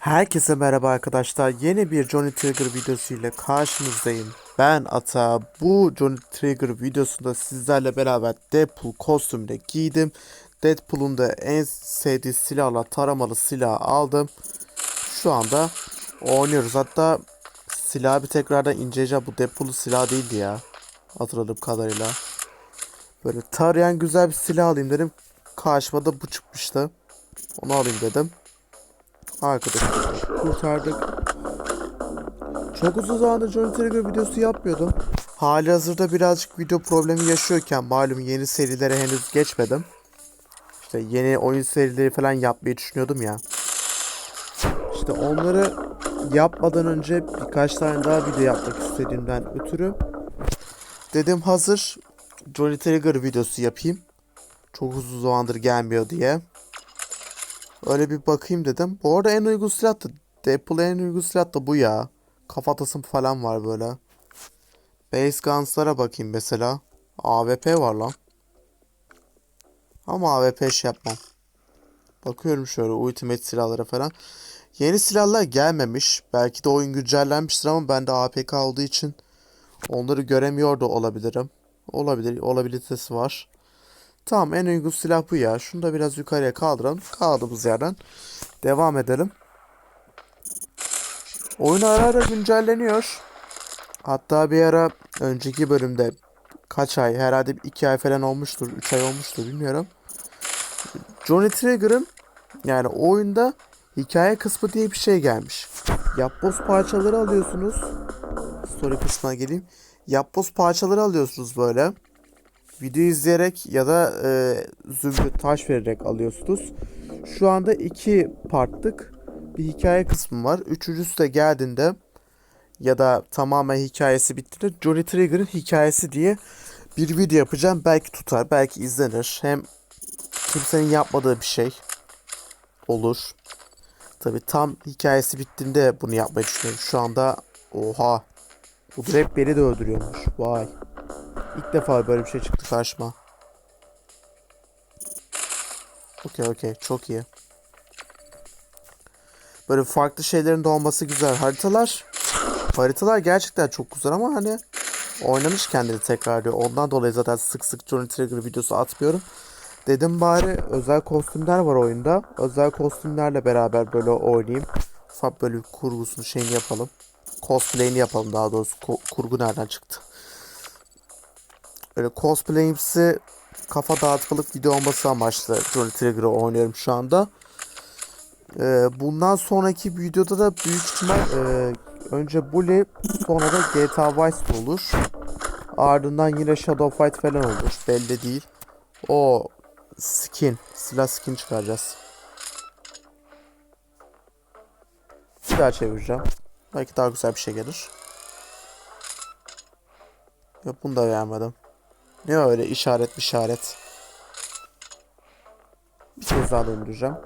Herkese merhaba arkadaşlar. Yeni bir Johnny Trigger videosu ile karşınızdayım. Ben Ata. Bu Johnny Trigger videosunda sizlerle beraber Deadpool kostümünde giydim. Deadpool'un da en sevdiği silahla taramalı silah aldım. Şu anda oynuyoruz. Hatta silahı bir tekrardan inceleyeceğim. Bu Deadpool'un silahı değildi ya. Hatırladığım kadarıyla. Böyle tarayan güzel bir silah alayım dedim. Karşıma da bu çıkmıştı. Onu alayım dedim. Arkadaşlar kurtardık. Çok uzun zamandır Johnny Trigger videosu yapmıyordum. Hali hazırda birazcık video problemi yaşıyorken malum yeni serilere henüz geçmedim. İşte yeni oyun serileri falan yapmayı düşünüyordum ya. İşte onları yapmadan önce birkaç tane daha video yapmak istediğimden ötürü dedim hazır Johnny Trigger videosu yapayım. Çok uzun zamandır gelmiyor diye. Öyle bir bakayım dedim. Bu arada en uygun silah da Deadpool'a en uygun silah da bu ya. Kafatasım falan var böyle. Base Guns'lara bakayım mesela. AWP var lan. Ama AWP şey yapmam. Bakıyorum şöyle ultimate silahlara falan. Yeni silahlar gelmemiş. Belki de oyun güncellenmiştir ama bende APK olduğu için onları göremiyor da olabilirim. Olabilir, olabilitesi var. Tamam en uygun silah bu ya. Şunu da biraz yukarıya kaldıralım. Kaldığımız yerden devam edelim. Oyun ara ara güncelleniyor. Hatta bir ara önceki bölümde kaç ay herhalde 2 ay falan olmuştur. 3 ay olmuştur bilmiyorum. Johnny Trigger'ın yani oyunda hikaye kısmı diye bir şey gelmiş. Yapboz parçaları alıyorsunuz. Story kısmına geleyim. Yapboz parçaları alıyorsunuz böyle video izleyerek ya da e, zümrüt taş vererek alıyorsunuz. Şu anda iki partlık bir hikaye kısmı var. Üçüncüsü de geldiğinde ya da tamamen hikayesi bittiğinde Johnny Trigger'ın hikayesi diye bir video yapacağım. Belki tutar, belki izlenir. Hem kimsenin yapmadığı bir şey olur. Tabi tam hikayesi bittiğinde bunu yapmayı düşünüyorum. Şu anda oha bu direkt beni de öldürüyormuş. Vay. İlk defa böyle bir şey çıktı karşıma. Okey okey çok iyi. Böyle farklı şeylerin de olması güzel. Haritalar haritalar gerçekten çok güzel ama hani oynamış kendini tekrar diyor. Ondan dolayı zaten sık sık Johnny Trigger videosu atmıyorum. Dedim bari özel kostümler var oyunda. Özel kostümlerle beraber böyle oynayayım. Ufak böyle kurgusunu şeyini yapalım. Cosplay'ini yapalım daha doğrusu. Ko- kurgu nereden çıktı? Böyle cosplayimsi kafa dağıtmalık video olması amaçlı Johnny Trigger'ı oynuyorum şu anda. Ee, bundan sonraki videoda da büyük ihtimal e, önce Bully sonra da GTA Vice olur. Ardından yine Shadow Fight falan olur. Belli değil. O skin. Silah skin çıkaracağız. Daha çevireceğim. Belki daha güzel bir şey gelir. Yok bunu da beğenmedim. Ne öyle işaret işaret. Bir kez daha döndüreceğim.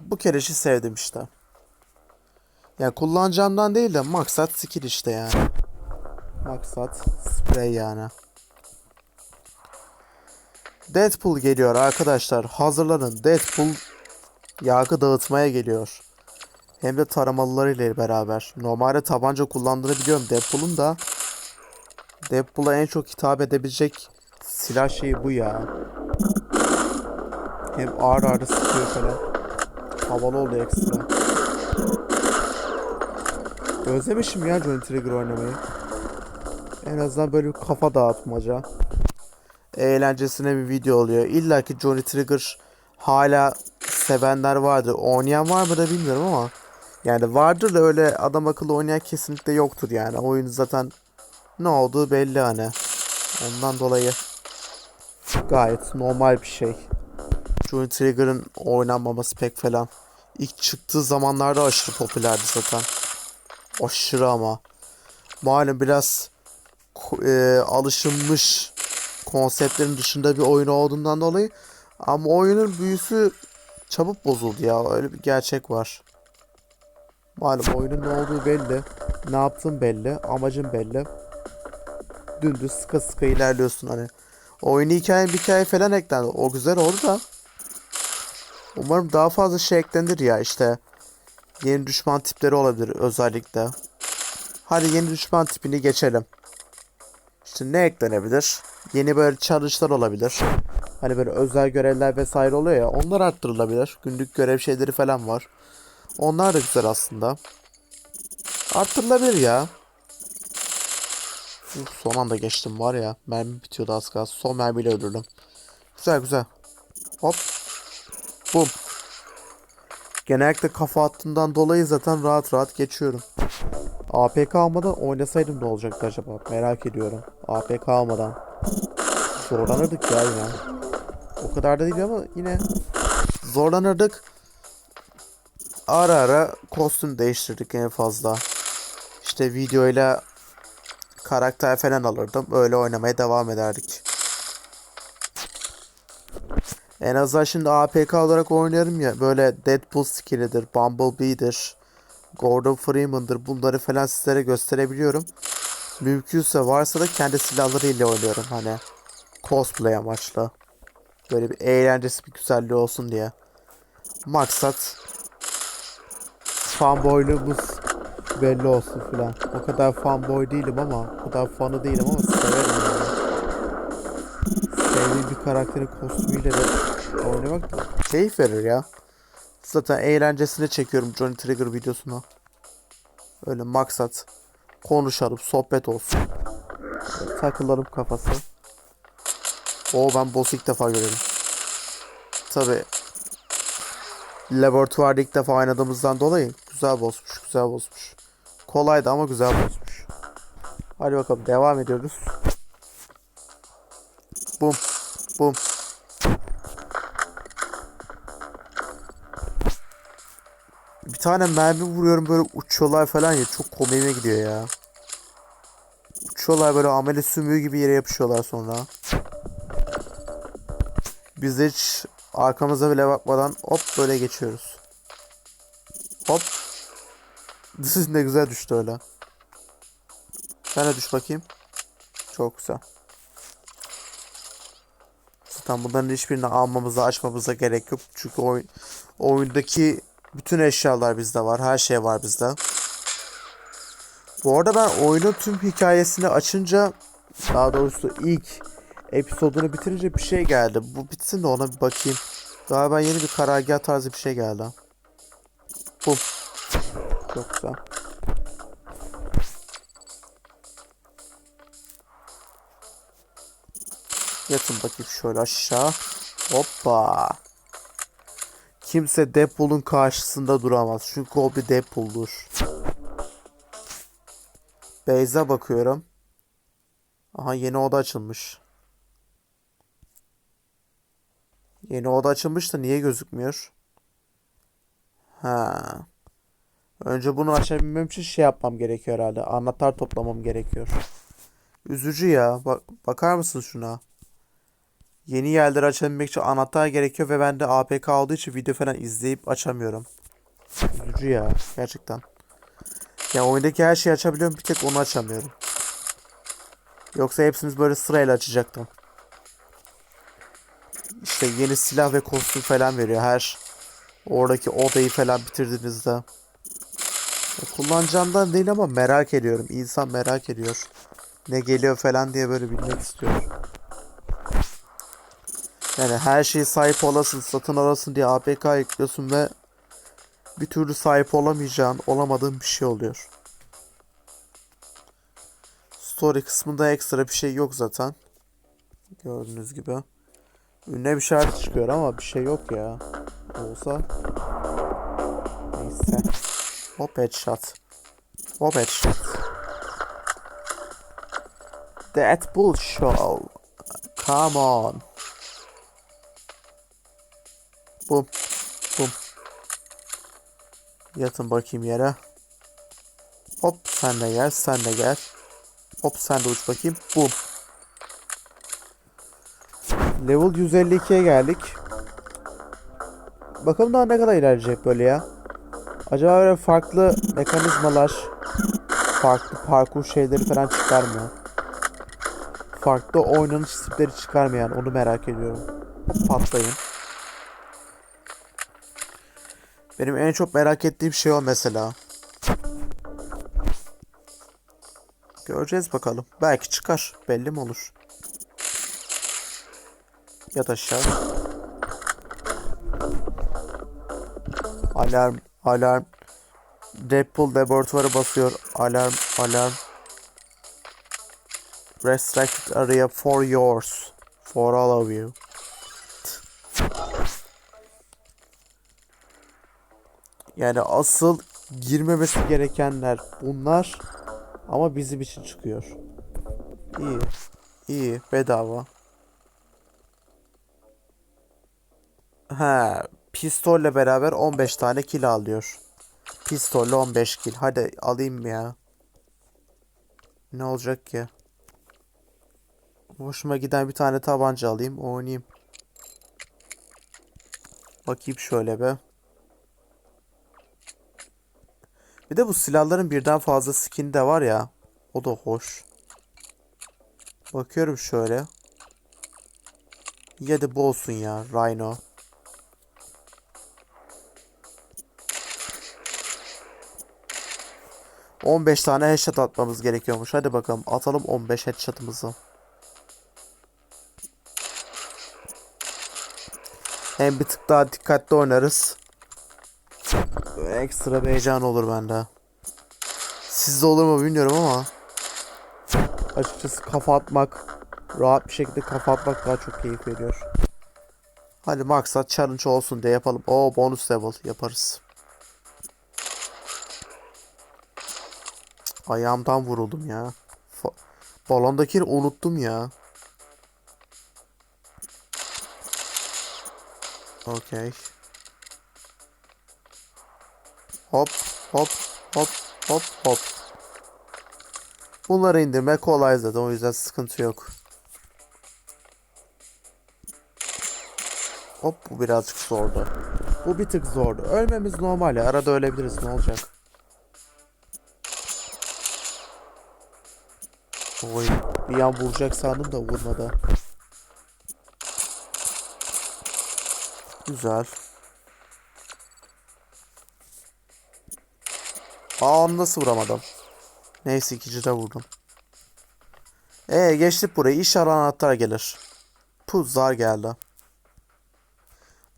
Bu kereşi sevdim işte. Yani kullanacağımdan değil de maksat skill işte yani. Maksat sprey yani. Deadpool geliyor arkadaşlar. Hazırlanın. Deadpool yargı dağıtmaya geliyor. Hem de taramalılarıyla beraber. Normalde tabanca kullandığını biliyorum Deadpool'un da. Deadpool'a en çok hitap edebilecek silah şeyi bu ya. Hem ağır ağır sıkıyor falan. Havalı oluyor ekstra. Özlemişim ya Johnny Trigger oynamayı. En azından böyle bir kafa dağıtmaca. Eğlencesine bir video oluyor. İlla ki Johnny Trigger hala sevenler vardır. Oynayan var mı da bilmiyorum ama yani vardır da öyle adam akıllı oynayan kesinlikle yoktur yani. Oyun zaten ne olduğu belli hani. Ondan dolayı gayet normal bir şey. Johnny Trigger'ın oynanmaması pek falan. İlk çıktığı zamanlarda aşırı popülerdi zaten. Aşırı ama. Malum biraz e, alışılmış konseptlerin dışında bir oyun olduğundan dolayı ama oyunun büyüsü çabuk bozuldu ya. Öyle bir gerçek var. Malum oyunun ne olduğu belli. Ne yaptığın belli. Amacın belli. Dümdüz sıka sıka ilerliyorsun hani. Oyun hikaye bir hikaye falan eklendi. O güzel oldu da. Umarım daha fazla şey eklenir ya işte. Yeni düşman tipleri olabilir özellikle. Hadi yeni düşman tipini geçelim. İşte ne eklenebilir? Yeni böyle challenge'lar olabilir. Hani böyle özel görevler vesaire oluyor ya. Onlar arttırılabilir. Günlük görev şeyleri falan var. Onlar da güzel aslında. Arttırılabilir ya. Son anda geçtim var ya. Mermi bitiyordu az kalsın. Son mermiyle öldürdüm. Güzel güzel. Hop. Bum. Genellikle kafa attığından dolayı zaten rahat rahat geçiyorum. APK almadan oynasaydım ne olacaktı acaba? Merak ediyorum. APK almadan. Zorlanırdık ya yine. O kadar da değil ama yine zorlanırdık. Ara ara kostüm değiştirdik en fazla. İşte videoyla karakter falan alırdım. Öyle oynamaya devam ederdik. En azından şimdi APK olarak oynuyorum ya. Böyle Deadpool skinidir, Bumblebee'dir, Gordon Freeman'dır. Bunları falan sizlere gösterebiliyorum. Mümkünse varsa da kendi silahlarıyla oynuyorum hani. Cosplay amaçlı. Böyle bir eğlencesi bir güzelliği olsun diye. Maksat fanboyluğumuz belli olsun filan. O kadar fanboy değilim ama, o kadar fanı değilim ama severim yani. Sevdiğim bir karakterin kostümüyle de oynamak keyif verir ya. Zaten eğlencesine çekiyorum Johnny Trigger videosunu. Öyle maksat konuşalım, sohbet olsun. Takılalım kafası. O ben boss ilk defa görüyorum. Tabi laboratuvarda ilk defa oynadığımızdan dolayı güzel bossmuş, güzel bossmuş. Kolaydı ama güzel bossmuş. Hadi bakalım devam ediyoruz. Bum, bum. Bir tane mermi vuruyorum böyle uçuyorlar falan ya çok komiğime gidiyor ya. Uçuyorlar böyle amele sümüğü gibi yere yapışıyorlar sonra. Biz hiç arkamıza bile bakmadan hop böyle geçiyoruz. Hop. This ne güzel düştü öyle. Sen de düş bakayım. Çok güzel. Zaten bunların hiçbirini almamıza açmamıza gerek yok. Çünkü oyun, oyundaki bütün eşyalar bizde var. Her şey var bizde. Bu arada ben oyunun tüm hikayesini açınca daha doğrusu ilk episodunu bitirince bir şey geldi. Bu bitsin de ona bir bakayım. Galiba yeni bir karargah tarzı bir şey geldi. Bu. Güzel. Yatın bakayım şöyle aşağı. Hoppa. Kimse Deadpool'un karşısında duramaz. Çünkü o bir Deadpool'dur. Beyza bakıyorum. Aha yeni oda açılmış. Yeni oda açılmış da niye gözükmüyor? Ha. Önce bunu açabilmem için şey yapmam gerekiyor herhalde. Anahtar toplamam gerekiyor. Üzücü ya. Bak bakar mısın şuna? Yeni yerleri açabilmek için anahtar gerekiyor ve ben de APK olduğu için video falan izleyip açamıyorum. Üzücü ya gerçekten. Ya oyundaki her şeyi açabiliyorum bir tek onu açamıyorum. Yoksa hepsini böyle sırayla açacaktım. İşte yeni silah ve kostüm falan veriyor her oradaki odayı falan bitirdiğinizde. Kullanacağımdan değil ama merak ediyorum. İnsan merak ediyor. Ne geliyor falan diye böyle bilmek istiyor. Yani her şeyi sahip olasın, satın alasın diye APK yüklüyorsun ve bir türlü sahip olamayacağın, olamadığın bir şey oluyor. Story kısmında ekstra bir şey yok zaten. Gördüğünüz gibi. Ünlü bir şarkı çıkıyor ama bir şey yok ya. Olsa. Neyse. Hop headshot. Hop headshot. Deadpool Show. Come on. Bum. Bum. Yatın bakayım yere. Hop sen de gel, sen de gel. Hop sen de uç bakayım. Bum. Level 152'ye geldik. Bakalım daha ne kadar ilerleyecek böyle ya. Acaba böyle farklı mekanizmalar, farklı parkur şeyleri falan çıkar mı? Farklı oynanış tipleri çıkar mı yani onu merak ediyorum. Patlayın. Benim en çok merak ettiğim şey o mesela. Göreceğiz bakalım. Belki çıkar. Belli mi olur? Yat aşağı. Alarm, alarm. Deadpool laboratuvarı basıyor. Alarm, alarm. Restricted area for yours. For all of you. Yani asıl girmemesi gerekenler bunlar. Ama bizim için çıkıyor. İyi. İyi. Bedava. He. Pistolle beraber 15 tane kill alıyor. Pistolle 15 kill. Hadi alayım ya. Ne olacak ki? Hoşuma giden bir tane tabanca alayım. Oynayayım. Bakayım şöyle be. Bir de bu silahların birden fazla skin de var ya. O da hoş. Bakıyorum şöyle. Ya da bu olsun ya. Rhino. On beş tane headshot atmamız gerekiyormuş. Hadi bakalım atalım 15 headshot'ımızı. Hem bir tık daha dikkatli oynarız. Böyle ekstra bir heyecan olur bende. Sizde olur mu bilmiyorum ama açıkçası kafa atmak rahat bir şekilde kafa atmak daha çok keyif veriyor. Hadi maksat challenge olsun diye yapalım. O bonus level yaparız. Ayağımdan vuruldum ya. Fa- Balondakini unuttum ya. Okey. Hop hop hop hop hop. Bunları indirmek kolay zaten o yüzden sıkıntı yok. Hop bu birazcık zordu. Bu bir tık zordu. Ölmemiz normal ya. Arada ölebiliriz ne olacak? Oy bir an vuracak sandım da vurmadı. Güzel. Aa nasıl vuramadım? Neyse ikinci de vurdum. Ee geçtik burayı. İnşallah anahtar gelir. Puh zar geldi.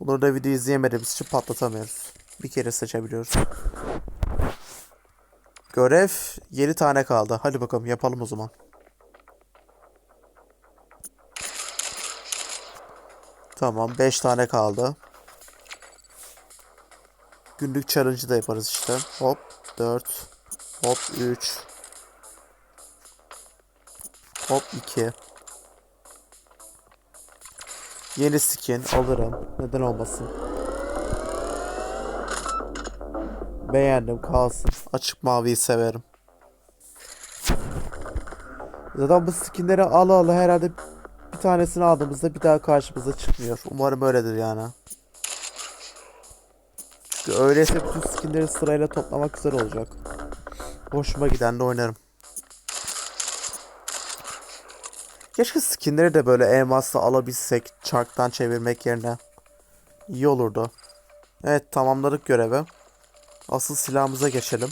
Bunları da video izleyemediğimiz için patlatamıyoruz. Bir kere seçebiliyoruz. Görev 7 tane kaldı. Hadi bakalım yapalım o zaman. Tamam 5 tane kaldı. Günlük challenge'ı da yaparız işte. Hop 4 Hop 3 Hop 2 Yeni skin alırım. Neden olmasın? Beğendim kalsın. Açık maviyi severim. Zaten bu skinleri ala ala herhalde tanesini aldığımızda bir daha karşımıza çıkmıyor. Umarım öyledir yani. Çünkü öyleyse bütün skinleri sırayla toplamak güzel olacak. Hoşuma giden de oynarım. Keşke skinleri de böyle elmasla alabilsek çarktan çevirmek yerine. İyi olurdu. Evet tamamladık görevi. Asıl silahımıza geçelim.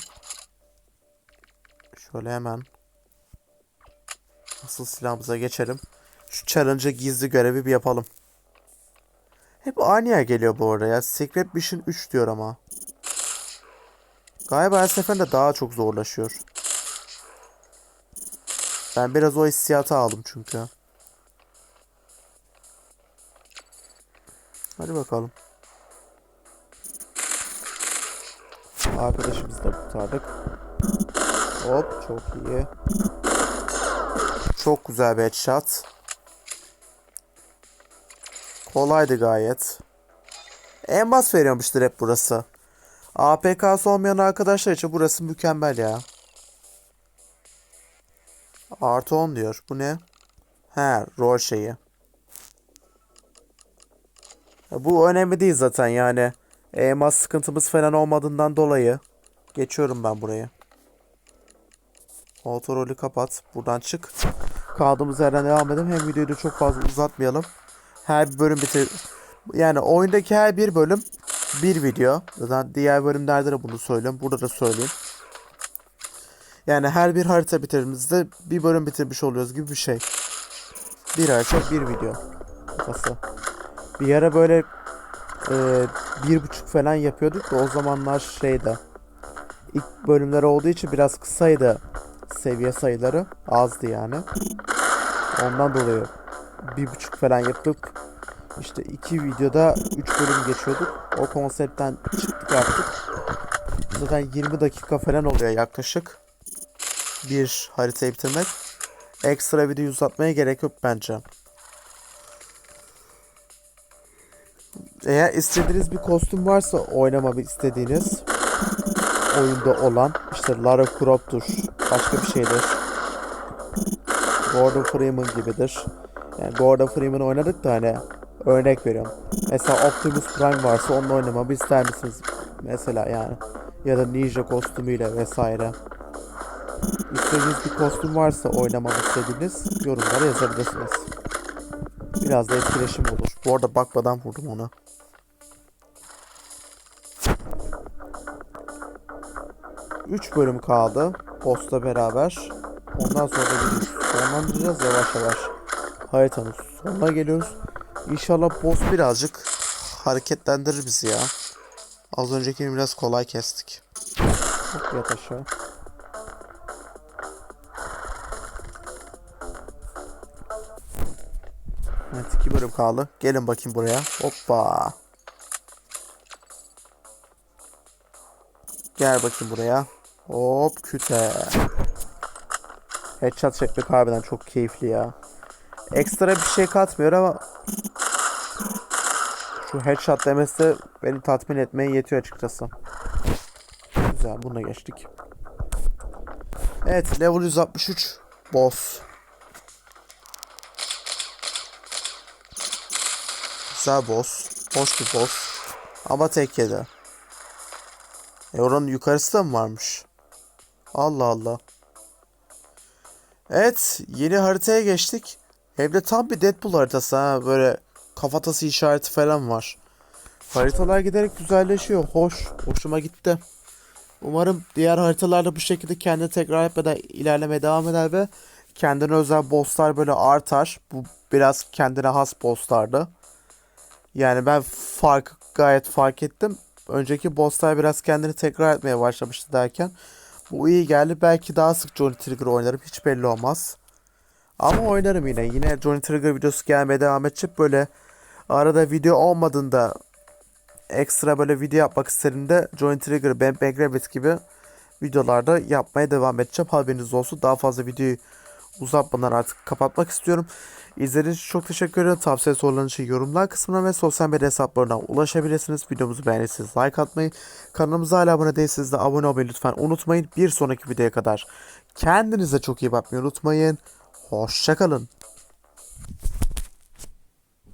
Şöyle hemen. Asıl silahımıza geçelim. Şu challenge'a gizli görevi bir yapalım. Hep yer geliyor bu arada ya. Secret Mission 3 diyor ama. Galiba her seferinde daha çok zorlaşıyor. Ben biraz o hissiyatı aldım çünkü. Hadi bakalım. Arkadaşımızı da kurtardık. Hop çok iyi. Çok güzel bir headshot. Kolaydı gayet. En bas veriyormuştur hep burası. APK'sı olmayan arkadaşlar için burası mükemmel ya. Artı 10 diyor. Bu ne? He, rol şeyi. Bu önemli değil zaten yani. EMA sıkıntımız falan olmadığından dolayı. Geçiyorum ben burayı. Otorolü kapat. Buradan çık. Kaldığımız yerden devam edelim. Hem videoyu da çok fazla uzatmayalım. Her bir bölüm bitir. Yani oyundaki her bir bölüm bir video. Zaten diğer bölümlerde de bunu söylüyorum. Burada da söyleyeyim. Yani her bir harita bitirdiğimizde bir bölüm bitirmiş oluyoruz gibi bir şey. Bir harita bir video. Kafası. Bir ara böyle e, bir buçuk falan yapıyorduk da o zamanlar şeyde ilk bölümler olduğu için biraz kısaydı seviye sayıları azdı yani. Ondan dolayı bir buçuk falan yaptık. İşte iki videoda üç bölüm geçiyorduk. O konseptten çıktık artık. Zaten 20 dakika falan oluyor yaklaşık. Bir haritayı bitirmek. Ekstra video uzatmaya gerek yok bence. Eğer istediğiniz bir kostüm varsa oynamamı istediğiniz oyunda olan işte Lara Croft'tur, başka bir şeydir. Gordon Freeman gibidir. Yani Gordon Freeman oynadık da hani örnek veriyorum. Mesela Optimus Prime varsa onunla oynamamı ister misiniz? Mesela yani. Ya da Ninja kostümüyle vesaire. İstediğiniz bir kostüm varsa oynamamı istediğiniz yorumlara yazabilirsiniz. Biraz da etkileşim olur. Bu arada bakmadan vurdum ona. Üç bölüm kaldı. Post'la beraber. Ondan sonra da sonlandıracağız yavaş yavaş. Haritanın sonuna geliyoruz. İnşallah boss birazcık hareketlendirir bizi ya. Az öncekini biraz kolay kestik. Hop yat aşağı. Evet iki bölüm kaldı. Gelin bakayım buraya. Hoppa. Gel bakayım buraya. Hop küte. Headshot çekmek harbiden çok keyifli ya. Ekstra bir şey katmıyor ama şu headshot demesi beni tatmin etmeye yetiyor açıkçası. Güzel buna geçtik. Evet level 163 boss. Güzel boss. Hoş bir boss. Ama tek yedi. E oranın yukarısı da mı varmış? Allah Allah. Evet yeni haritaya geçtik. Hem de tam bir Deadpool haritası ha. Böyle kafatası işareti falan var. Haritalar giderek güzelleşiyor. Hoş. Hoşuma gitti. Umarım diğer haritalarda bu şekilde kendini tekrar etmeden ilerlemeye devam eder ve kendine özel bosslar böyle artar. Bu biraz kendine has bosslardı. Yani ben fark gayet fark ettim. Önceki bosslar biraz kendini tekrar etmeye başlamıştı derken. Bu iyi geldi. Belki daha sık Johnny Trigger oynarım. Hiç belli olmaz. Ama oynarım yine. Yine Johnny Trigger videosu gelmeye devam edecek. Böyle arada video olmadığında ekstra böyle video yapmak istediğimde Johnny Trigger, Bang Bang Rabbit gibi videolarda yapmaya devam edeceğim. Haberiniz olsun. Daha fazla videoyu uzatmadan artık kapatmak istiyorum. İzlediğiniz için çok teşekkür ederim. Tavsiye sorularınız için yorumlar kısmına ve sosyal medya hesaplarına ulaşabilirsiniz. Videomuzu beğenirseniz like atmayı, kanalımıza hala abone değilseniz de abone olmayı lütfen unutmayın. Bir sonraki videoya kadar kendinize çok iyi bakmayı unutmayın. Hoşçakalın.